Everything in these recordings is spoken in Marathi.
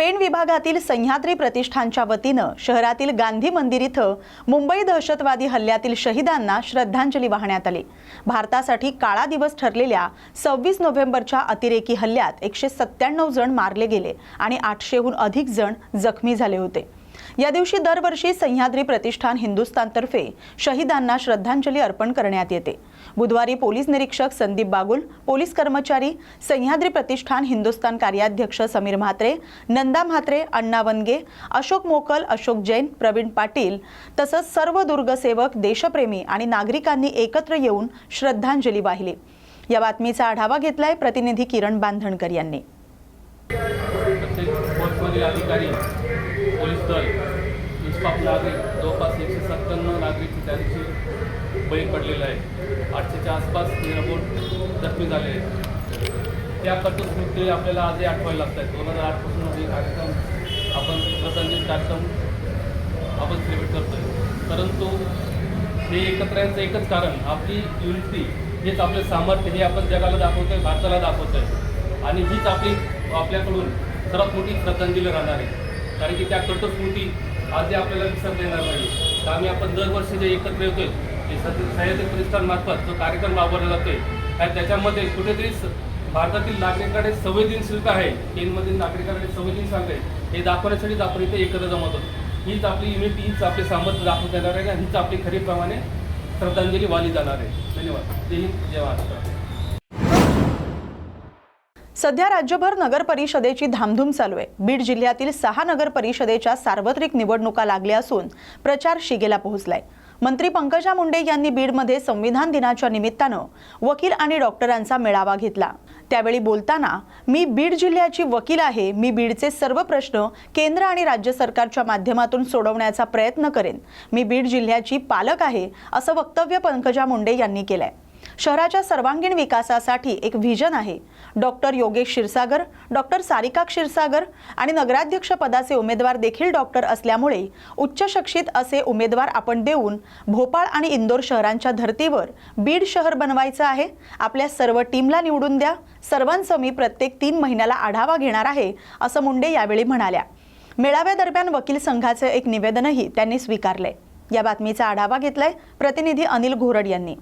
पेण विभागातील सह्याद्री प्रतिष्ठानच्या वतीनं शहरातील गांधी मंदिर इथं मुंबई दहशतवादी हल्ल्यातील शहीदांना श्रद्धांजली वाहण्यात आली. भारतासाठी काळा दिवस ठरलेल्या सव्वीस नोव्हेंबरच्या अतिरेकी हल्ल्यात एकशे सत्त्याण्णव जण मारले गेले आणि आठशेहून अधिक जण जखमी झाले होते. या दिवशी दरवर्षी सह्याद्री प्रतिष्ठान हिंदुस्थानतर्फे शहीदांना श्रद्धांजली अर्पण करण्यात येते. बुधवारी पोलीस निरीक्षक संदीप बागुल पोलीस कर्मचारी सह्याद्री प्रतिष्ठान हिंदुस्थान कार्याध्यक्ष समीर म्हात्रे नंदा म्हात्रे अण्णा वनगे अशोक मोकल अशोक जैन प्रवीण पाटील तसंच सर्व दुर्गसेवक देशप्रेमी आणि नागरिकांनी एकत्र येऊन श्रद्धांजली वाहिली. या बातमीचा आढावा घेतलाय प्रतिनिधी किरण बांधणकर यांनी. अधिकारी पोलीस दल निष्पाप नागरिक जवळपास एकशे सत्त्याण्णव त्या दिवशी बळी पडलेलं आहे. आठशेच्या आसपास निरबोट जखमी झाले. आहेत त्या कर्तृत्वस्मृती आपल्याला आजही आठवायला लागत आहेत दोन हजार आठपासून हे कार्यक्रम आपण श्रद्धांजली कार्यक्रम आपण सेलिब्रेट आहे परंतु हे एकत्र यांचं एकच कारण आपली युनिटी हेच आपलं सामर्थ्य हे आपण जगाला दाखवतो आहे भारताला दाखवतोय. आणि हीच आपली आपल्याकडून सर्वात मोठी श्रद्धांजली राहणार आहे. कारण की त्या कटस्मृती आधी आपल्याला विसरता येणार नाही. तर आम्ही आपण दरवर्षी जे एकत्र येतोय ते सध्या सह्याद्री प्रतिष्ठानमार्फत जो कार्यक्रम राबवला जातोय आणि त्याच्यामध्ये कुठेतरी भारतातील नागरिकांकडे संवेदनशीलता आहे. केनमधील नागरिकांकडे संवेदनशीलता आहे. हे दाखवण्यासाठीच आपण इथे एकत्र जमत होतो हीच आपली युनिटी हीच आपले सामर्थ्य दाखवता येणार आहे आणि हीच आपली खरीप्रमाणे श्रद्धांजली वाली जाणार आहे. धन्यवाद. जय हिंद जय महाराष्ट्र. सध्या राज्यभर नगर परिषदेची धामधूम चालू आहे. बीड जिल्ह्यातील सहा नगर परिषदेच्या सार्वत्रिक निवडणुका लागल्या असून प्रचार शिगेला पोहोचलाय. मंत्री पंकजा मुंडे यांनी बीडमध्ये संविधान दिनाच्या निमित्तानं वकील आणि डॉक्टरांचा मेळावा घेतला. त्यावेळी बोलताना मी बीड जिल्ह्याची वकील आहे. मी बीडचे सर्व प्रश्न केंद्र आणि राज्य सरकारच्या माध्यमातून सोडवण्याचा प्रयत्न करेन. मी बीड जिल्ह्याची पालक आहे असं वक्तव्य पंकजा मुंडे यांनी केलंय. शहराच्या सर्वांगीण विकासासाठी एक व्हिजन आहे. डॉक्टर योगेश क्षीरसागर डॉक्टर सारिका क्षीरसागर आणि नगराध्यक्ष पदाचे उमेदवार देखील डॉक्टर असल्यामुळे उच्च शिक्षित असे उमेदवार आपण देऊन भोपाळ आणि इंदोर शहरांच्या धर्तीवर बीड शहर बनवायचं आहे. आपल्या सर्व टीमला निवडून द्या. सर्वांचं मी प्रत्येक तीन महिन्याला आढावा घेणार आहे असं मुंडे यावेळी म्हणाल्या. मेळाव्यादरम्यान वकील संघाचे एक निवेदनही त्यांनी स्वीकारले या बातमीचा आढावा घेतलाय प्रतिनिधी अनिल घोरड यांनी.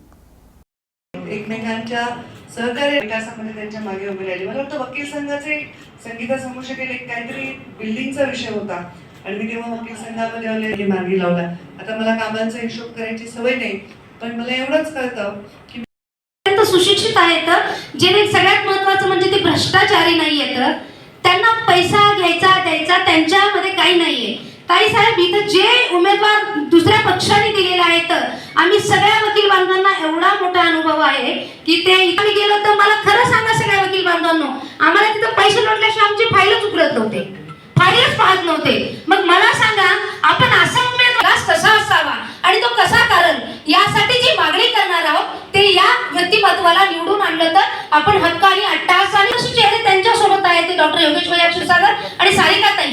एकमेकांच्या सहकार्य विकासामध्ये त्यांच्या मागे उभी राहिले. मला वाटतं वकील संघाचे संगीता शकेल एक काहीतरी बिल्डिंगचा विषय होता. आणि मी तेव्हा वकील संघामध्ये आले मार्गी लावला. आता मला कामांचा हिशोब करायची सवय नाही पण मला एवढंच कळतं की सुशिक्षित आहेत जेणे सगळ्यात महत्वाचं म्हणजे ते भ्रष्टाचारी नाही आहेत त्यांना पैसा घ्यायचा द्यायचा त्यांच्यामध्ये काही नाहीये. ताई साहेब इथं जे उमेदवार दुसऱ्या पक्षाने दिलेले आहेत आम्ही सगळ्या वकील बांधवांना एवढा मोठा अनुभव आहे की ते इथं गेलो तर मला खरं सांगा सगळ्या वकील बांधवांनो आम्हाला तिथं पैसे लोटल्याशिवाय आमची फाईलच उघडत नव्हते फाईलच पाहत नव्हते. मग मला सांगा आपण असा उमेदवार कसा असावा आणि तो कसा कारण? यासाठी जी मागणी करणार आहोत ते या व्यक्तिमत्वाला निवडून आणलं तर आपण हक्कानी अट्टाहासाने असे चेहरे त्यांच्यासोबत आहेत ते डॉक्टर योगेश भैया क्षीरसागर आणि सारिका ताई.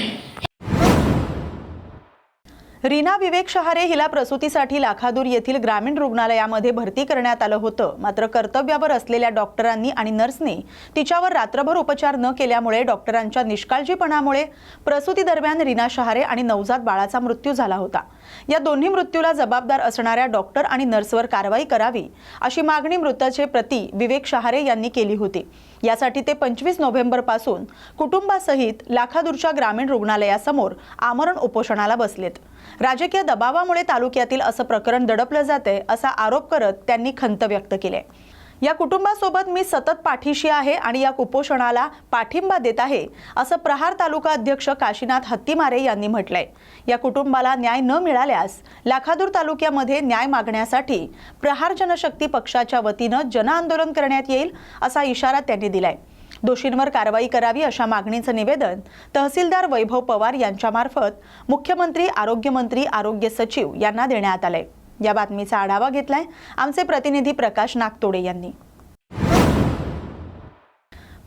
रीना विवेक शहारे हिला प्रसूतीसाठी लाखादूर येथील ग्रामीण रुग्णालयामध्ये भरती करण्यात आलं होतं. मात्र कर्तव्यावर असलेल्या डॉक्टरांनी आणि नर्सने तिच्यावर रात्रभर उपचार न केल्यामुळे डॉक्टरांच्या निष्काळजीपणामुळे प्रसूती दरम्यान रीना शहारे आणि नवजात बाळाचा मृत्यू झाला होता. या दोन्ही मृत्यूला जबाबदार असणाऱ्या डॉक्टर आणि नर्सवर कारवाई करावी अशी मागणी मृताचे प्रती विवेक शहारे यांनी केली होती. यासाठी ते पंचवीस नोव्हेंबरपासून कुटुंबासहित लाखादूरच्या ग्रामीण रुग्णालयासमोर आमरण उपोषणाला बसलेत. राजकीय दबावामुळे तालुक्यातील असं प्रकरण दडपलं जाते असा आरोप करत त्यांनी खंत व्यक्त केली या कुटुंबासोबत मी सतत पाठीशी आहे आणि या कुपोषणाला पाठिंबा देत आहे असं प्रहार तालुका अध्यक्ष काशीनाथ हत्तीमारे यांनी म्हटलंय. या कुटुंबाला न्याय न मिळाल्यास लाखादूर तालुक्यामध्ये न्याय मागण्यासाठी प्रहार जनशक्ती पक्षाच्या वतीनं जनआंदोलन करण्यात येईल असा इशारा त्यांनी दिलाय. दोषींवर कारवाई करावी अशा मागणीचं निवेदन तहसीलदार वैभव पवार यांच्यामार्फत मुख्यमंत्री आरोग्यमंत्री आरोग्य सचिव यांना देण्यात आलंय. या बातमीचा आढावा घेतलाय आमचे प्रतिनिधी प्रकाश नागतोडे यांनी.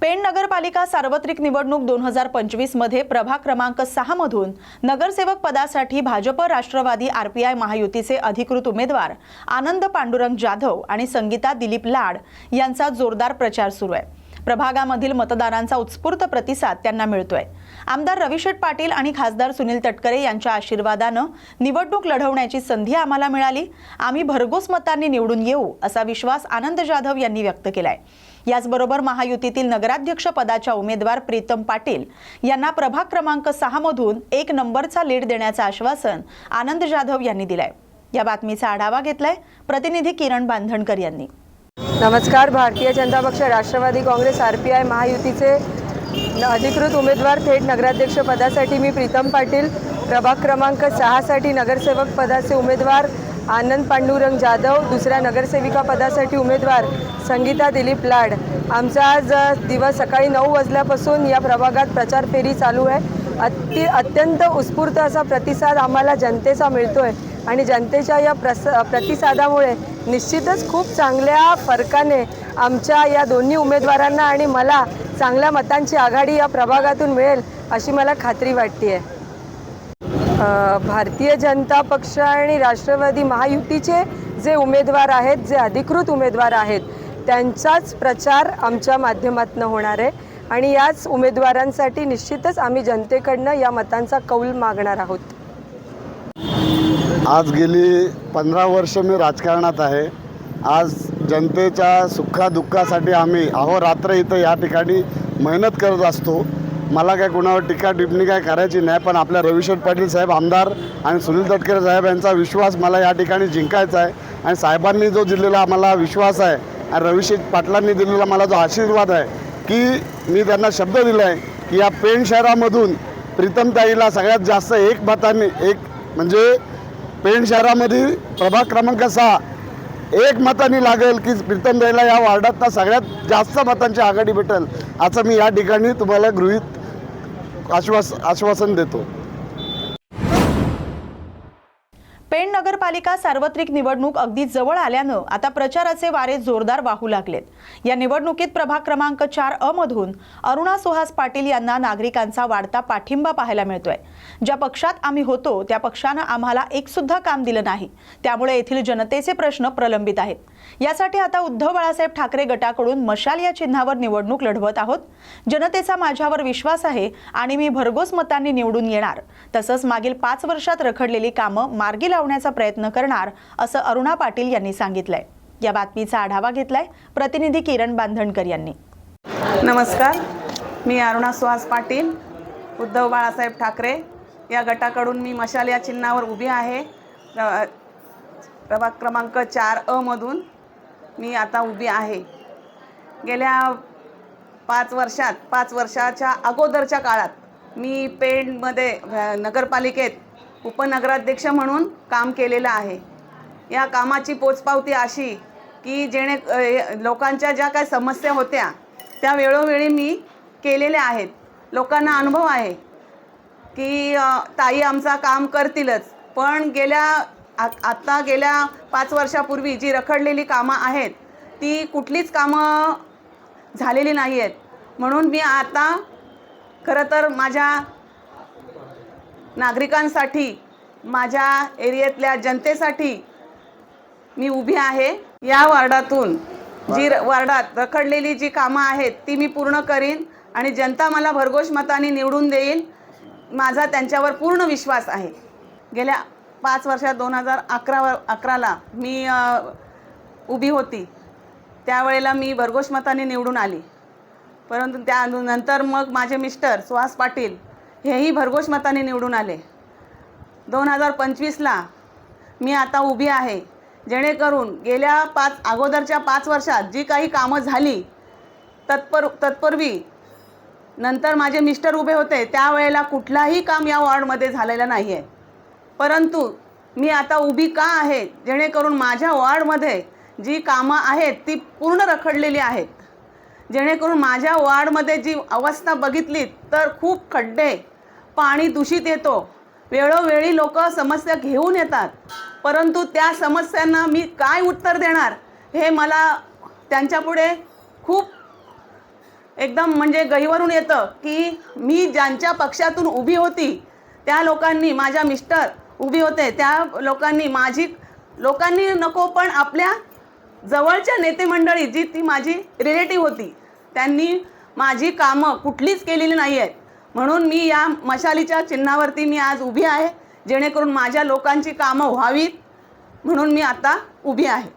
पेण नगरपालिका सार्वत्रिक निवडणूक दोन हजार पंचवीसमध्ये प्रभाग क्रमांक सहा मधून नगरसेवक पदासाठी भाजप राष्ट्रवादी आरपीआय महायुतीचे अधिकृत उमेदवार आनंद पांडुरंग जाधव आणि संगीता दिलीप लाड यांचा जोरदार प्रचार सुरू आहे. प्रभागामधील मतदारांचा उत्स्फूर्त प्रतिसाद त्यांना मिळतोय. आमदार रविशेठ पाटील आणि खासदार सुनील तटकरे यांच्या आशीर्वादानं निवडणूक लढवण्याची संधी आम्हाला मिळाली. आम्ही भरघोस मतांनी निवडून येऊ असा विश्वास आनंद जाधव यांनी व्यक्त केलाय. याचबरोबर महायुतीतील नगराध्यक्ष पदाच्या उमेदवार प्रीतम पाटील यांना प्रभाग क्रमांक सहा मधून एक नंबरचा लीड देण्याचं आश्वासन आनंद जाधव यांनी दिलंय. या बातमीचा आढावा घेतलाय प्रतिनिधी किरण बांधणकर यांनी. नमस्कार Bharatiya Janata Paksha Rashtrawadi Congress R P I महायुतीचे न- अधिकृत उमेदवार थेट नगराध्यक्ष पदासाठी मी प्रीतम पाटील. प्रभाग क्रमांक सहासाठी नगरसेवक पदाचे उमेदवार आनंद पांडुरंग जाधव दुसऱ्या नगरसेविका पदासाठी उमेदवार संगीता दिलीप लाड. आमचा आज दिवस सकाळी नऊ वाजल्यापासून या प्रभागात प्रचार फेरी चालू आहे. अति अत्यंत उत्स्फूर्त असा प्रतिसाद आम्हाला जनतेचा मिळतो आहे आणि जनतेच्या या प्रस प्रतिसादामुळे निश्चितच खूप चांगल्या फरकाने आमच्या या दोन्ही उमेदवारांना आणि मला चांगल्या मतांची आघाडी या प्रभागातून मिळेल अशी मला खात्री वाटते आहे भारतीय जनता पक्ष आणि राष्ट्रवादी महायुतीचे जे उमेदवार आहेत जे अधिकृत उमेदवार आहेत त्यांचाच प्रचार आमच्या माध्यमातून होणार आहे. आणि याच उमेदवारांसाठी निश्चितच आम्ही जनतेकडनं या मतांचा कौल मागणार आहोत. आज गेली पंधरा वर्ष मी राजकारणात आहे. आज जनतेच्या सुखादुःखासाठी आम्ही अहोरात्र इथं या ठिकाणी मेहनत करत असतो. मला काय कुणावर टीका टिप्पणी काय करायची नाही पण आपल्या रविशेठ पाटील साहेब आमदार आणि सुनील तटकरे साहेब यांचा विश्वास मला या ठिकाणी जिंकायचा आहे. आणि साहेबांनी जो दिलेला आम्हाला विश्वास आहे आणि रविशेठ पाटलांनी दिलेला मला जो आशीर्वाद आहे की मी त्यांना शब्द दिला आहे की या पेण शहरामधून प्रीतमताईला सगळ्यात जास्त एक मतांनी एक म्हणजे पेण शहरामध्ये प्रभाग क्रमांक सहा एक मताने लागेल की प्रीतमताईला या वार्डात सगळ्यात जास्त मतांची आघाडी भेटेल असं मी या ठिकाणी तुम्हाला गृहीत आश्वास आश्वासन देतो. महापालिका सार्वत्रिक निवडणूक अगदी जवळ आल्यानं आता प्रचाराचे वारे जोरदार वाहू लागलेत. या निवडणुकीत प्रभाग क्रमांक चार अ मधून अरुणा सुहास पाटील यांना नागरिकांचा वाढता पाठिंबा पाहायला मिळतोय. ज्या पक्षात आम्ही होतो त्या पक्षानं आम्हाला एक सुद्धा काम दिलं नाही. त्यामुळे येथील जनतेचे प्रश्न प्रलंबित आहेत. यासाठी आता उद्धव बाळासाहेब ठाकरे गटाकडून मशाल या चिन्हावर निवडणूक लढवत आहोत. जनतेचा माझ्यावर विश्वास आहे आणि मी भरघोस मतांनी निवडून येणार. तसंच मागील पाच वर्षात रखडलेली कामं मार्गी लावण्याचा प्रयत्न करणार असं अरुणा पाटील यांनी सांगितलंय. या बातमीचा आढावा घेतलाय प्रतिनिधी किरण बांधणकर यांनी. नमस्कार. मी अरुणा सुहास पाटील उद्धव बाळासाहेब ठाकरे. या गटाकडून मी मशाल या चिन्हावर उभी आहे. प्रभाग क्रमांक चार अ मधून. मी आता उभी आहे. गेल्या पाच वर्षात पाच वर्षाच्या अगोदरच्या काळात मी पेणमध्ये नगरपालिकेत उपनगराध्यक्ष म्हणून काम केलेलं आहे. या कामाची पोचपावती अशी की जेणे लोकांच्या ज्या काही समस्या होत्या त्या वेळोवेळी मी केलेल्या आहेत. लोकांना अनुभव आहे की ताई आमचा काम करतीलच पण गेल्या आ आत्ता गेल्या पाच वर्षापूर्वी जी रखडलेली कामं आहेत ती कुठलीच कामं झालेली नाही आहेत म्हणून मी आता खरं तर माझ्या नागरिकांसाठी माझ्या एरियातल्या जनतेसाठी मी उभी आहे. या वार्डातून जी र- वार्डात रखडलेली जी कामं आहेत ती मी पूर्ण करीन आणि जनता मला भरघोष मताने निवडून देईल. माझा त्यांच्यावर पूर्ण विश्वास आहे. गेल्या पाच वर्षात दोन हजार अकरा अकराला मी उभी होती. त्यावेळेला मी भरघोष मताने निवडून आली. परंतु त्या नंतर मग माझे मिस्टर सुहास पाटील हेही भरघोष मताने निवडून आले. दोन हजार पंचवीसला मी आता उभी आहे. जेणेकरून गेल्या पाच अगोदरच्या पाच वर्षात जी काही कामं झाली तत्पर तत्पूर्वी नंतर माझे मिस्टर उभे होते त्यावेळेला कुठलाही काम या वॉर्डमध्ये झालेलं नाही आहे परंतु मी आता उभी का आहे? जेणेकरून माझ्या वॉर्डमध्ये जी कामं आहेत ती पूर्ण रखडलेली आहेत. जेणेकरून माझ्या वॉर्डमध्ये जी अवस्था बघितली तर खूप खड्डे पाणी दूषित येतो. वेळोवेळी लोक समस्या घेऊन येतात. परंतु त्या समस्यांना मी काय उत्तर देणार हे मला त्यांच्यापुढे खूप एकदम म्हणजे गहिवरून येतं की मी ज्यांच्या पक्षातून उभी होती त्या लोकांनी माझ्या मिस्टर उभी होते. त्या लोकांनी माझी लोकांनी नको पण आपल्या जवळच्या नेते मंडळी जी ती माझी रिलेटिव्ह होती त्यांनी माझी कामं कुठलीच केलेली नाही आहेत म्हणून मी या मशालीच्या चिन्हावरती मी आज उभी आहे जेणेकरून माझ्या लोकांची कामं व्हावीत म्हणून मी आता उभी आहे.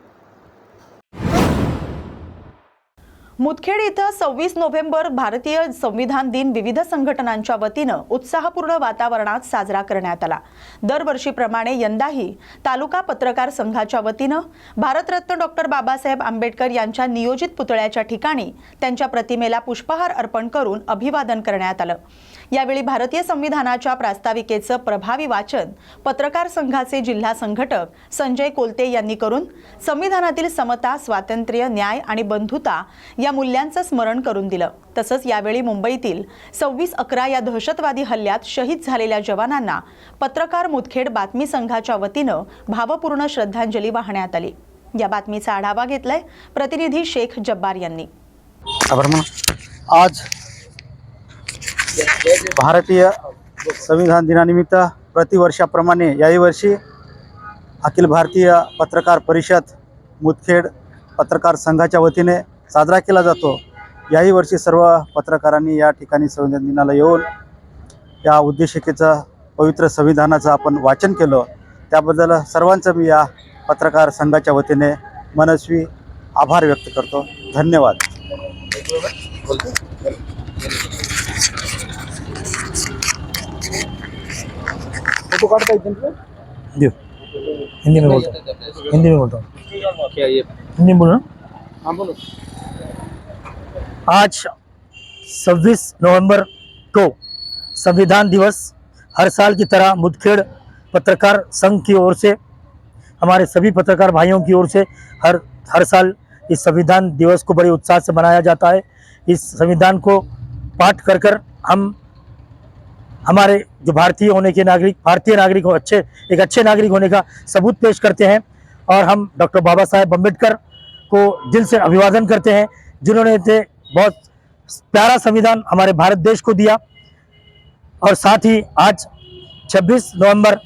मुदखेड इथं सव्वीस नोव्हेंबर भारतीय संविधान दिन विविध संघटनांच्या वतीनं उत्साहपूर्ण वातावरणात साजरा करण्यात आला. दरवर्षीप्रमाणे यंदाही तालुका पत्रकार संघाच्या वतीनं भारतरत्न डॉक्टर बाबासाहेब आंबेडकर यांच्या नियोजित पुतळ्याच्या ठिकाणी त्यांच्या प्रतिमेला पुष्पहार अर्पण करून अभिवादन करण्यात आलं. यावेळी भारतीय संविधानाच्या प्रास्ताविकेचं प्रभावी वाचन पत्रकार संघाचे जिल्हा संघटक संजय कोलते यांनी करून संविधानातील समता स्वातंत्र्य न्याय आणि बंधुता या मूल्यांचं स्मरण करून दिलं. तसंच यावेळी मुंबईतील सव्वीस अकरा या दहशतवादी हल्ल्यात शहीद झालेल्या जवानांना पत्रकार मुदखेड बातमी संघाच्या वतीनं भावपूर्ण श्रद्धांजली वाहण्यात आली. या बातमीचा आढावा घेतलाय प्रतिनिधी शेख जब्बार यांनी. आज भारतीय संविधान दिनानिमित्त प्रतिवर्षाप्रमाणे याही वर्षी अखिल भारतीय पत्रकार परिषद मुदखेड पत्रकार संघाच्या वतीने साजरा केला जातो. याही वर्षी सर्व पत्रकारांनी या ठिकाणी संविधान दिनाला येऊन या उद्देशिकेचं पवित्र संविधानाचं आपण वाचन केलं. त्याबद्दल सर्वांचं मी या पत्रकार संघाच्या वतीने मनस्वी आभार व्यक्त करतो. धन्यवाद. हिंदी हिंदी में बोलता हूँ हिंदी में बोलता हूँ हिंदी में बोलो ना आज 26 नवंबर को संविधान दिवस हर साल की तरह मुदखेड़ पत्रकार संघ की ओर से हमारे सभी पत्रकार भाइयों की ओर से हर हर साल इस संविधान दिवस को बड़े उत्साह से मनाया जाता है। इस संविधान को पाठ कर कर हम हमारे जो भारतीय होने के नागरिक, भारतीय नागरिक हो, अच्छे, एक अच्छे नागरिक होने का सबूत पेश करते हैं और हम डॉक्टर बाबा साहेब अंबेडकर को दिल से अभिवादन करते हैं, जिन्होंने बहुत प्यारा संविधान हमारे भारत देश को दिया। और साथ ही आज 26 नवंबर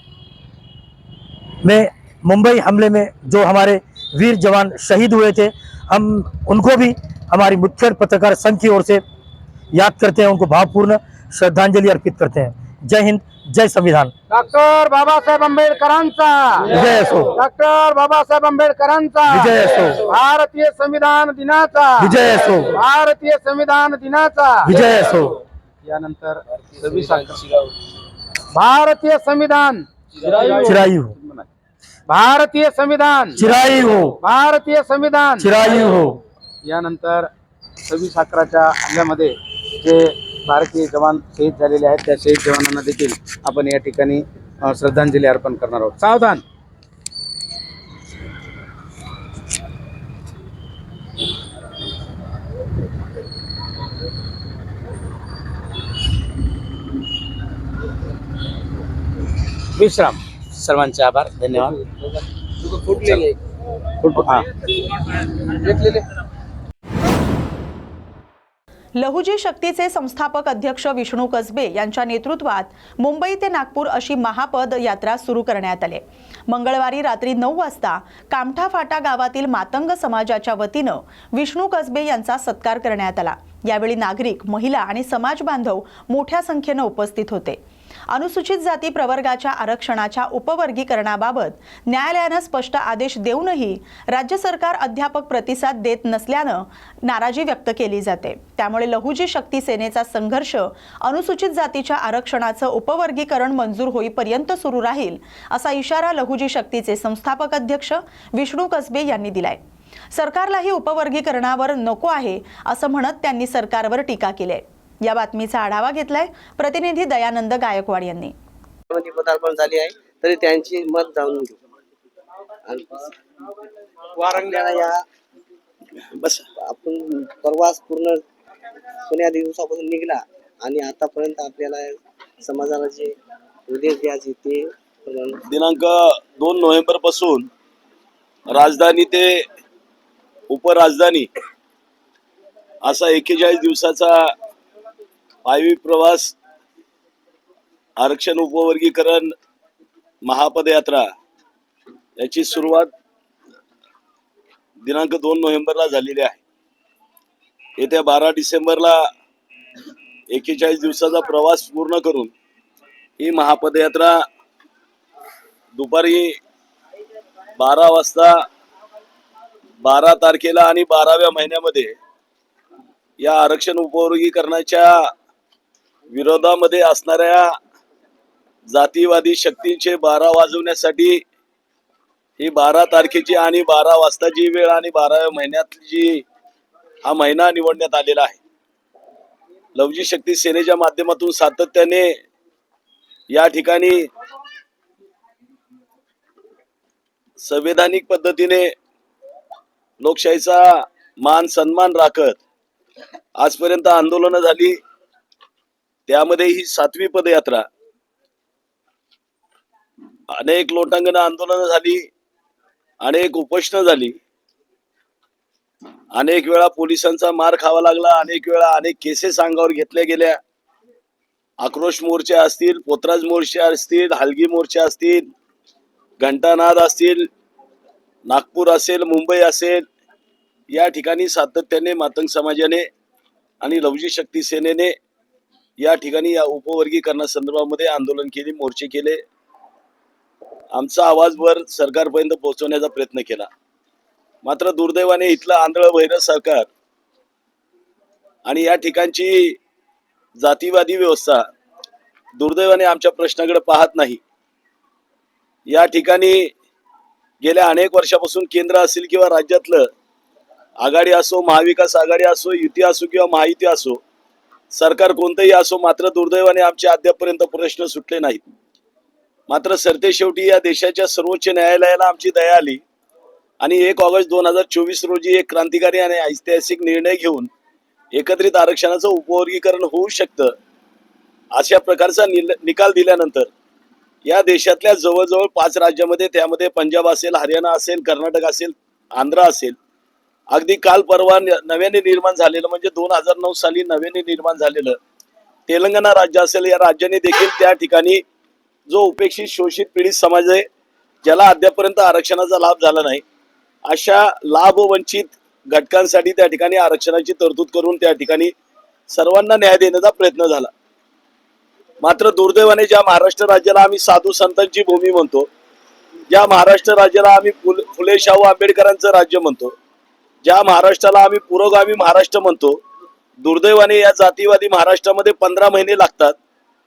में मुंबई हमले में जो हमारे वीर जवान शहीद हुए थे, हम उनको भी हमारी मुख्य पत्रकार संघ की ओर से याद करते हैं, उनको भावपूर्ण श्रद्धांजलि अर्पित करते हैं। जय हिंद जय संविधान। डॉक्टर बाबासाहेब आंबेडकरांचा। विजय असो। डॉक्टर बाबासाहेब आंबेडकरांचा। विजय असो। भारतीय संविधान दिनाचा। विजय असो। भारतीय संविधान दिनाचा। विजय असो। यानंतर सव्वीस भारतीय संविधान। चिरायू। हो भारतीय संविधान। चिरायू हो। भारतीय संविधान। चिरायू हो। यानंतर सव्वीस अकराच्या हल्ल्यामध्ये जे भारतीय जवान शहीद झालेले आहेत. त्या शहीद जवानांना देखील आपण या ठिकाणी श्रद्धांजली अर्पण करणार आहोत. सावधान! विश्राम! सर्वांचे आभार. धन्यवाद. फुट- हा. लहुजी शक्तीचे संस्थापक अध्यक्ष विष्णू कसबे यांच्या नेतृत्वात मुंबई ते नागपूर अशी महापद यात्रा सुरू करण्यात आली. मंगळवारी रात्री नऊ वाजता कामठा फाटा गावातील मातंग समाजाच्या वतीनं विष्णू कसबे यांचा सत्कार करण्यात आला. यावेळी नागरिक महिला आणि समाज बांधव मोठ्या संख्येनं उपस्थित होते. अनुसूचित जाती प्रवर्गाच्या आरक्षणाच्या उपवर्गीकरणाबाबत न्यायालयानं स्पष्ट आदेश देऊनही राज्य सरकार अध्यापक प्रतिसाद देत नसल्यानं नाराजी व्यक्त केली जाते. त्यामुळे लहुजी शक्ती सेनेचा संघर्ष अनुसूचित जातीच्या आरक्षणाचं उपवर्गीकरण मंजूर होईपर्यंत सुरू राहील असा इशारा लहुजी शक्तीचे संस्थापक अध्यक्ष विष्णू कसबे यांनी दिलाय. सरकारलाही उपवर्गीकरणावर नको आहे असं म्हणत त्यांनी सरकारवर टीका केली आहे या बातमीचा आढावा घेतलाय प्रतिनिधी दयानंद गायकवाड यांनी. पदार्पण झाली आहे तरी त्यांची मत जाणून घेऊ. या बस आपण प्रवास पूर्ण पुण्या दिवसापासून निघला आणि आतापर्यंत आपल्याला समाजाला जे उद्देश द्यायचे ते दिनांक दोन नोव्हेंबरपासून राजधानी ते उपराजधानी असा एकेचाळीस दिवसाचा पायवी प्रवास आरक्षण उपवर्गीकरण महापदयात्रा याची सुरुवात दिनांक दोन नोव्हेंबरला झालेली आहे. येत्या बारा डिसेंबरला एकेचाळीस दिवसाचा प्रवास पूर्ण करून ही महापदयात्रा दुपारी बारा वाजता बारा तारखेला आणि बाराव्या महिन्यामध्ये या आरक्षण उपवर्गीकरणाच्या विरोधामध्ये असणाऱ्या जातीवादी शक्तींचे बारा वाजवण्यासाठी ही बारा तारखेची आणि बारा वाजताची वेळ आणि बाराव्या महिन्यातली जी हा महिना निवडण्यात आलेला आहे. लवजी शक्ती सेनेच्या माध्यमातून सातत्याने या ठिकाणी संवैधानिक पद्धतीने लोकशाहीचा मान सन्मान राखत आजपर्यंत आंदोलनं झाली. त्यामध्ये ही सातवी पदयात्रा. अनेक लोटांगण आंदोलनं झाली अनेक उपोषण झाली. अनेक वेळा पोलिसांचा मार खावा लागला अनेक वेळा अनेक केसेस अंगावर घेतल्या गेल्या. आक्रोश मोर्चे असतील पोतराज मोर्चे असतील हलगी मोर्चे असतील घंटानाद असतील नागपूर असेल मुंबई असेल या ठिकाणी सातत्याने मातंग समाजाने आणि लवजी शक्ती सेनेने या ठिकाणी या उपवर्गीकरणासंदर्भामध्ये आंदोलन केले मोर्चे केले. आमचा आवाज वर सरकारपर्यंत पोहोचवण्याचा प्रयत्न केला. मात्र दुर्दैवाने इथलं आंधळ भैरव सरकार आणि या ठिकाणची जातीवादी व्यवस्था दुर्दैवाने आमच्या प्रश्नाकडे पाहत नाही. या ठिकाणी गेल्या अनेक वर्षापासून केंद्र असेल किंवा राज्यातलं आघाडी असो महाविकास आघाडी असो युती असो किंवा महायुती असो सरकार कोणतंही असो मात्र दुर्दैवाने आमचे अद्यापपर्यंत प्रश्न सुटले नाहीत. मात्र सरते शेवटी या देशाच्या सर्वोच्च न्यायालयाला आमची दया आली. आणि एक ऑगस्ट दोन हजार चोवीस रोजी एक क्रांतिकारी आणि ऐतिहासिक निर्णय घेऊन एकत्रित आरक्षणाचं उपवर्गीकरण होऊ शकतं अशा प्रकारचा निल- निकाल दिल्यानंतर या देशातल्या जवळजवळ पाच राज्यामध्ये त्यामध्ये पंजाब असेल हरियाणा असेल कर्नाटक असेल आंध्र असेल अगदी काल परवा नव्याने निर्माण झालेलं म्हणजे दोन हजार नऊ साली नव्याने निर्माण झालेलं तेलंगणा राज्य असेल या राज्याने देखील त्या ठिकाणी जो उपेक्षित शोषित पीडित समाज आहे ज्याला अद्यापर्यंत आरक्षणाचा लाभ झाला नाही अशा लाभ वंचित घटकांसाठी त्या ठिकाणी आरक्षणाची तरतूद करून त्या ठिकाणी सर्वांना न्याय देण्याचा प्रयत्न झाला. मात्र दुर्दैवाने ज्या महाराष्ट्र राज्याला आम्ही साधू संतांची भूमी म्हणतो ज्या महाराष्ट्र राज्याला आम्ही फुले शाहू आंबेडकरांचं राज्य म्हणतो ज्या महाराष्ट्राला आम्ही पुरोगामी महाराष्ट्र म्हणतो दुर्दैवाने या जातीवादी महाराष्ट्रामध्ये पंधरा महिने लागतात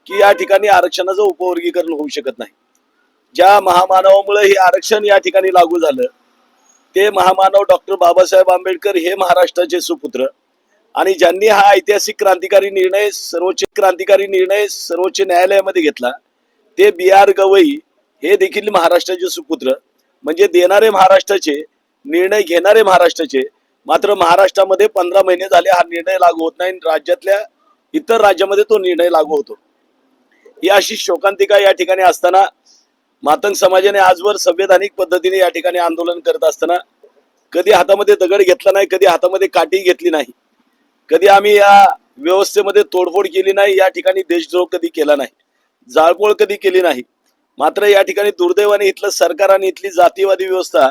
की या ठिकाणी आरक्षणाचं उपवर्गीकरण होऊ शकत नाही. ज्या महामानवामुळे हे आरक्षण या ठिकाणी लागू झालं ते महामानव डॉक्टर बाबासाहेब आंबेडकर हे महाराष्ट्राचे सुपुत्र आणि ज्यांनी हा ऐतिहासिक क्रांतिकारी निर्णय सर्वोच्च क्रांतिकारी निर्णय सर्वोच्च न्यायालयामध्ये घेतला ते बी आर गवई हे देखील महाराष्ट्राचे सुपुत्र. म्हणजे देणारे महाराष्ट्राचे निर्णय घेणारे महाराष्ट्राचे. मात्र महाराष्ट्रामध्ये पंधरा महिने झाले हा निर्णय लागू होत नाही. राज्यातल्या इतर राज्यामध्ये तो निर्णय लागू होतो. ही अशी शोकांतिका या ठिकाणी असताना मातंग समाजाने आजवर संवैधानिक पद्धतीने या ठिकाणी आंदोलन करत असताना कधी हातामध्ये दगड घेतला नाही कधी हातामध्ये काठी घेतली नाही. कधी आम्ही या व्यवस्थेमध्ये तोडफोड केली नाही या ठिकाणी देशद्रोह कधी केला नाही. जाळपोळ कधी केली नाही. मात्र या ठिकाणी दुर्दैवाने इथलं सरकार आणि इथली जातीवादी व्यवस्था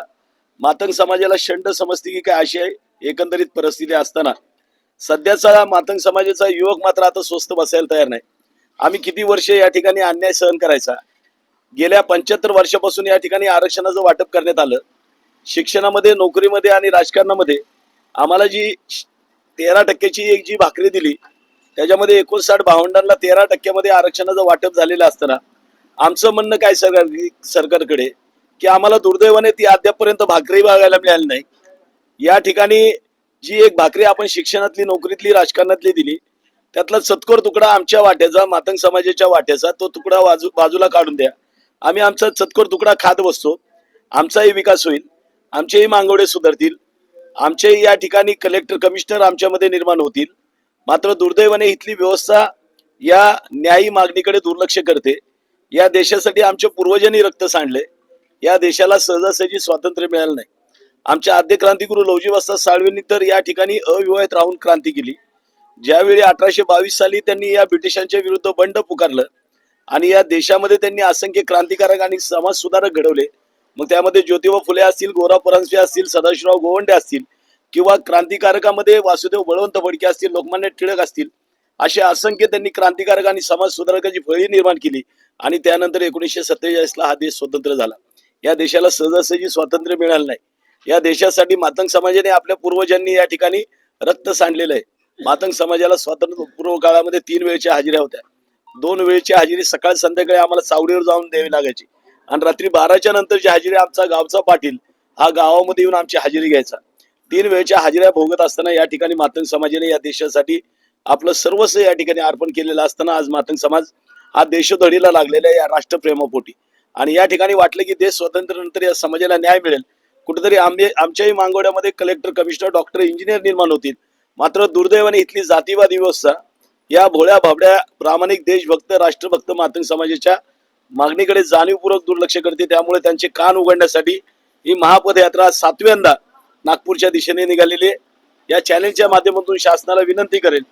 मातंग समाजाला शंड समजते की काय अशी आहे एकंदरीत परिस्थिती असताना. सध्याचा मातंग समाजाचा युवक मात्र आता स्वस्त बसायला तयार नाही. आम्ही किती वर्षे या ठिकाणी अन्याय सहन करायचा? गेल्या पंच्याहत्तर वर्षापासून या ठिकाणी आरक्षणाचं वाटप करण्यात आलं. शिक्षणामध्ये नोकरीमध्ये आणि राजकारणामध्ये आम्हाला जी तेरा टक्क्याची एक जी भाकरी दिली त्याच्यामध्ये एकोणसाठ भावंडांना तेरा टक्क्यामध्ये आरक्षणाचं वाटप झालेलं असताना आमचं म्हणणं काय सरकार सरकारकडे? की आम्हाला दुर्दैवाने ती अद्यापपर्यंत भाकरी बघायला मिळाली नाही. या ठिकाणी जी एक भाकरी आपण शिक्षणातली नोकरीतली राजकारणातली दिली त्यातला सत्कोर तुकडा आमच्या वाट्याचा मातंग समाजाच्या वाट्याचा तो तुकडा बाजू बाजूला काढून द्या. आम्ही आमचा सत्कोर तुकडा खात बसतो. आमचाही विकास होईल. आमचेही मांगवडे सुधारतील. आमचेही या ठिकाणी कलेक्टर कमिशनर आमच्यामध्ये निर्माण होतील. मात्र दुर्दैवाने इथली व्यवस्था या न्यायी मागणीकडे दुर्लक्ष करते. या देशासाठी आमच्या पूर्वजांनी रक्त सांडले. या देशाला सहजासहजी स्वातंत्र्य मिळालं नाही. आमच्या आद्य क्रांतीगुरु लवजी साळवेंनी तर या ठिकाणी अविवाहित राहून क्रांती केली. ज्यावेळी अठराशे बावीस साली त्यांनी या ब्रिटिशांच्या विरुद्ध बंड पुकारलं आणि या देशामध्ये त्यांनी असंख्य क्रांतिकारक आणि समाज सुधारक घडवले मग त्यामध्ये ज्योतिबा फुले असतील गोरा परांजपे असतील सदाशिवराव गोवंडे असतील किंवा क्रांतिकारकामध्ये वासुदेव बळवंत फडके असतील लोकमान्य टिळक असतील असे असंख्य त्यांनी क्रांतिकारक आणि समाज सुधारकाची फळी निर्माण केली आणि त्यानंतर एकोणीसशे सत्तेचाळीसला हा देश स्वतंत्र झाला. या देशाला सहजासहजी स्वातंत्र्य मिळालं नाही. या देशासाठी मातंग समाजाने आपल्या पूर्वजांनी या ठिकाणी रक्त सांडलेलं आहे. मातंग समाजाला स्वातंत्र्य पूर्व काळामध्ये तीन वेळच्या हाजिऱ्या होत्या. दोन वेळची हजेरी सकाळ संध्याकाळी आम्हाला सावडीवर जाऊन द्यावी लागायची. आणि रात्री बाराच्या नंतरची हजेरी आमचा गावचा पाटील हा गावामध्ये येऊन आमची हजेरी घ्यायचा. तीन वेळच्या हजेऱ्या भोगत असताना या ठिकाणी मातंग समाजाने या देशासाठी आपलं सर्वस्व या ठिकाणी अर्पण केलेलं असताना आज मातंग समाज हा देशोधडीला लागलेला आहे या राष्ट्रप्रेमापोटी. आणि या ठिकाणी वाटलं की देश स्वातंत्र्यानंतर या समाजाला न्याय मिळेल. कुठेतरी आंबे आमच्याही मांगोड्यामध्ये कलेक्टर कमिशनर डॉक्टर इंजिनियर निर्माण होतील. मात्र दुर्दैवाने इथली जातीवाद व्यवस्था या भोळ्या भाबड्या प्रामाणिक देशभक्त राष्ट्रभक्त मातंग समाजाच्या मागणीकडे जाणीवपूर्वक दुर्लक्ष करते. त्यामुळे त्यांचे कान उघडण्यासाठी ही महापदयात्रा सातव्यांदा नागपूरच्या दिशेने निघालेली आहे. या चॅनेलच्या माध्यमातून शासनाला विनंती करेल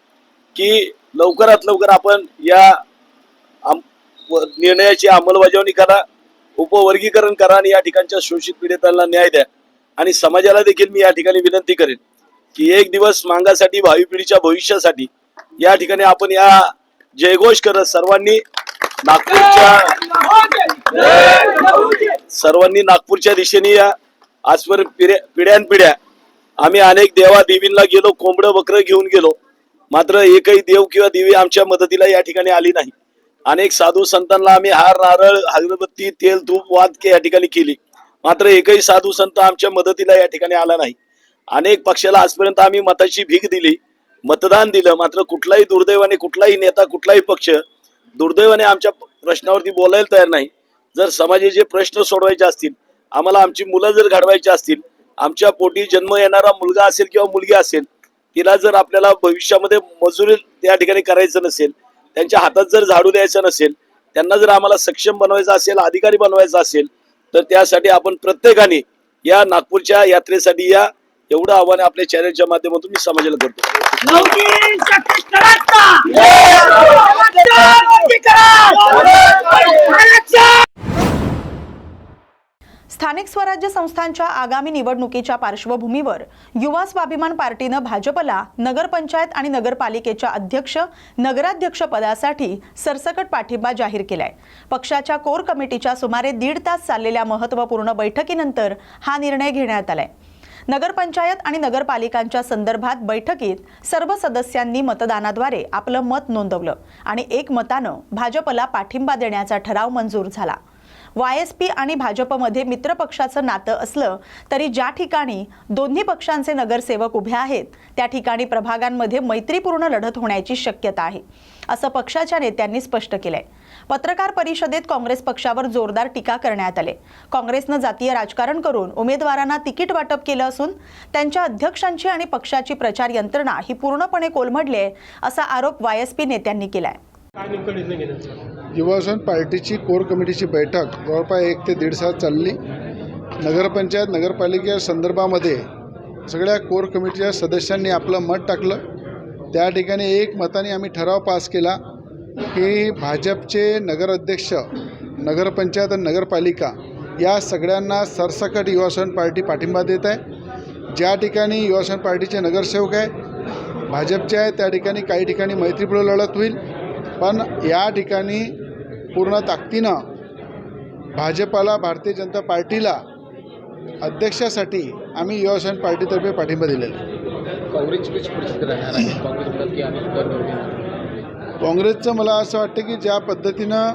की लवकरात लवकर आपण या आम- निर्णयाची अंमलबजावणी करा. उपवर्गीकरण करा आणि या ठिकाणच्या शोषित पीडितांना न्याय द्या. आणि समाजाला देखील मी या ठिकाणी विनंती करेन की एक दिवस मांगासाठी भावी पिढीच्या भविष्यासाठी या ठिकाणी आपण या जयघोष करत सर्वांनी नागपूरच्या सर्वांनी नागपूरच्या दिशेने या आजपर्यंत पिढ्या पिढ्यानपिढ्या आम्ही अनेक देवा देवींना गेलो कोंबडं बकरं घेऊन गेलो. मात्र एकही देव किंवा देवी आमच्या मदतीला या ठिकाणी आली नाही. अनेक साधू संतांना आम्ही हार नारळ अगरबत्ती तेल तूप वाद या ठिकाणी केली. मात्र एकही साधू संत आमच्या मदतीला या ठिकाणी आला नाही. अनेक पक्षाला आजपर्यंत आम्ही मताची भीक दिली मतदान दिलं. मात्र कुठलाही दुर्दैवाने कुठलाही नेता कुठलाही पक्ष दुर्दैवाने आमच्या प्रश्नावरती बोलायला तयार नाही. जर समाजाचे प्रश्न सोडवायचे असतील आम्हाला आमची मुलं जर घडवायची असतील आमच्या पोटी जन्म येणारा मुलगा असेल किंवा मुलगी असेल तिला जर आपल्याला भविष्यामध्ये मजुरी त्या ठिकाणी करायचं नसेल त्यांच्या हातात जर झाडू द्यायचं नसेल त्यांना जर आम्हाला सक्षम बनवायचं असेल अधिकारी बनवायचं असेल तर त्यासाठी आपण प्रत्येकाने या नागपूरच्या यात्रेसाठी या एवढं आव्हान आपल्या चॅनलच्या माध्यमातून मी समाजाला करतो. स्थानिक स्वराज्य संस्थांच्या आगामी निवडणुकीच्या पार्श्वभूमीवर युवा स्वाभिमान पार्टीनं भाजपला नगरपंचायत आणि नगरपालिकेच्या अध्यक्ष नगराध्यक्ष पदासाठी सरसकट पाठिंबा जाहीर केलाय. पक्षाच्या कोर कमिटीच्या सुमारे दीड तास चाललेल्या महत्त्वपूर्ण बैठकीनंतर हा निर्णय घेण्यात आलाय. नगरपंचायत आणि नगरपालिकांच्या संदर्भात बैठकीत सर्व सदस्यांनी मतदानाद्वारे आपलं मत नोंदवलं आणि एक मतानं भाजपला पाठिंबा देण्याचा ठराव मंजूर झाला. वाय एस पी आणि भाजपमध्ये मित्रपक्षाचं नातं असलं तरी ज्या ठिकाणी दोन्ही पक्षांचे नगरसेवक उभे आहेत त्या ठिकाणी प्रभागांमध्ये मैत्रीपूर्ण लढत होण्याची शक्यता आहे असं पक्षाच्या नेत्यांनी स्पष्ट केलंय. पत्रकार परिषदेत काँग्रेस पक्षावर जोरदार टीका करण्यात आले. काँग्रेसनं जातीय राजकारण करून उमेदवारांना तिकीट वाटप केलं असून त्यांच्या अध्यक्षांची आणि पक्षाची प्रचार यंत्रणा ही पूर्णपणे कोलमडली आहे असा आरोप वाय एस पी नेत्यांनी केलाय. युवासन पार्टीची कोर कमिटीची बैठक जवळपास एक ते दीड सात चालली. नगरपंचायत नगरपालिके संदर्भामध्ये सगळ्या कोर कमिटीच्या सदस्यांनी आपलं मत टाकलं. त्या ठिकाणी एक मताने आम्ही ठराव पास केला की भाजपचे नगराध्यक्ष नगरपंचायत आणि नगरपालिका या सगळ्यांना सरसकट युवासन पार्टी पाठिंबा देत आहे. ज्या ठिकाणी युवासन पार्टीचे नगरसेवक आहे भाजपचे आहे त्या ठिकाणी काही ठिकाणी मैत्रीपूर्ण लढत होईल. पण या ठिकाणी पूर्ण ताकदीनं भाजपाला भारतीय जनता पार्टीला अध्यक्षासाठी आम्ही युवासन पार्टीतर्फे पाठिंबा दिलेला आहे. काँग्रेसचं मला असं वाटतं की ज्या पद्धतीनं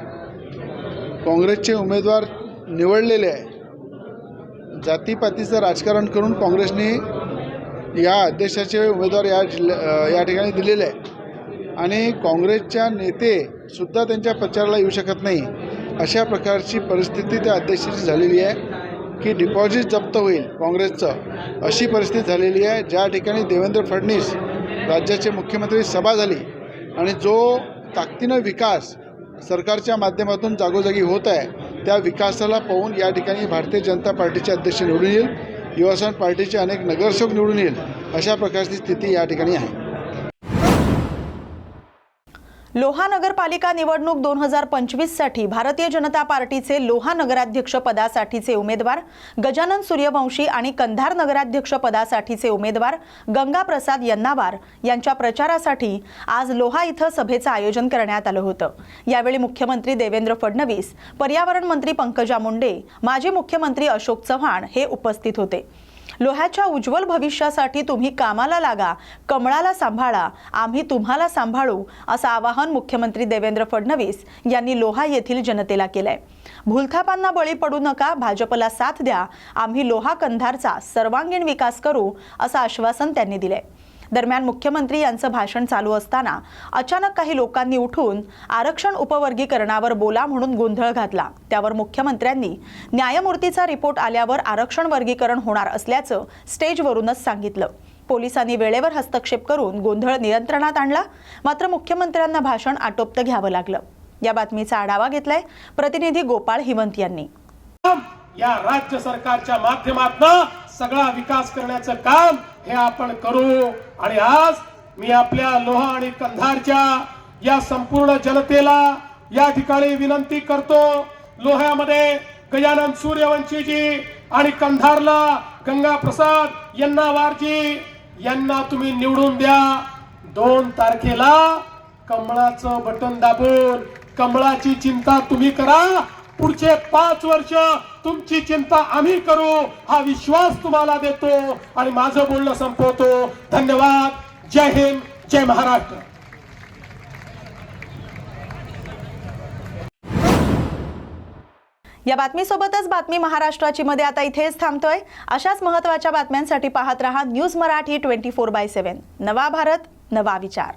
काँग्रेसचे उमेदवार निवडलेले आहे जातीपातीचं राजकारण करून काँग्रेसने या अध्यक्षाचे उमेदवार या जिल्ह्या या ठिकाणी दिलेले आहे. आणि काँग्रेसच्या नेतेसुद्धा त्यांच्या प्रचाराला येऊ शकत नाही. अशा प्रकारची परिस्थिती त्या अध्यक्षाची झालेली आहे की डिपॉझिट जप्त होईल काँग्रेसचं. अशी परिस्थिती झालेली आहे. ज्या ठिकाणी देवेंद्र फडणवीस राज्याचे मुख्यमंत्री सभा झाली आणि जो ताकदीनं विकास सरकारच्या माध्यमातून जागोजागी होत आहे त्या विकासाला पाहून या ठिकाणी भारतीय जनता पार्टीचे अध्यक्ष निवडून येईल. युवासन पार्टीचे अनेक नगरसेवक निवडून येईल. अशा प्रकारची स्थिती या ठिकाणी आहे. लोहा नगरपालिका निवडणूक दोन हजार पंचवीससाठी भारतीय जनता पार्टीचे लोहा नगराध्यक्ष पदासाठीचे उमेदवार गजानन सूर्यवंशी आणि कंधार नगराध्यक्ष पदासाठीचे उमेदवार गंगाप्रसाद यन्नावार यांच्या प्रचारासाठी आज लोहा इथं सभेचं आयोजन करण्यात आलं होतं. यावेळी मुख्यमंत्री देवेंद्र फडणवीस पर्यावरण मंत्री पंकजा मुंडे माजी मुख्यमंत्री अशोक चव्हाण हे उपस्थित होते. लोह्याच्या उज्ज्वल भविष्यासाठी तुम्ही कामाला लागा कमळाला सांभाळा आम्ही तुम्हाला सांभाळू असं आवाहन मुख्यमंत्री देवेंद्र फडणवीस यांनी लोहा येथील जनतेला केलंय. भूलथापांना बळी पडू नका भाजपला साथ द्या आम्ही लोहा कंधारचा सर्वांगीण विकास करू असं आश्वासन त्यांनी दिलंय. दरम्यान मुख्यमंत्री यांचं भाषण चालू असताना अचानक काही लोकांनी उठून आरक्षण उपवर्गीकरणावर बोला म्हणून गोंधळ घातला. त्यावर मुख्यमंत्र्यांनी न्यायमूर्तीचा रिपोर्ट आल्यावर आरक्षण वर्गीकरण होणार असल्याचं स्टेजवरूनच सांगितलं. पोलिसांनी वेळेवर हस्तक्षेप करून गोंधळ नियंत्रणात आणला. मात्र मुख्यमंत्र्यांना भाषण आटोपतं घ्यावं लागलं. या बातमीचा आढावा घेतलाय प्रतिनिधी गोपाळ हिमंत यांनी. या राज्य सरकारच्या माध्यमातून सगळा विकास करण्याचं काम हे आपण करू. आणि आज मी आपल्या लोहा आणि कंधारच्या या संपूर्ण जनतेला या ठिकाणी विनंती करतो. लोह्यामध्ये गजानन सूर्यवंशीजी आणि कंधारला गंगा प्रसाद यन्नावारजी यांना तुम्ही निवडून द्या. दोन तारखेला कमळाचं बटन दाबून कमळाची चिंता तुम्ही करा. पुढचे पाच वर्ष तुमची चिंता आम्ही करू हा विश्वास तुम्हाला देतो आणि माझं बोलणं संपवतो. धन्यवाद. जय हिंद जय महाराष्ट्र. या बातमीसोबतच बातमी महाराष्ट्राची मध्ये आता इथेच थांबतोय. अशाच महत्त्वाच्या बातम्यांसाठी पाहत रहा news Marathi twenty four by seven. नवा भारत नवा विचार.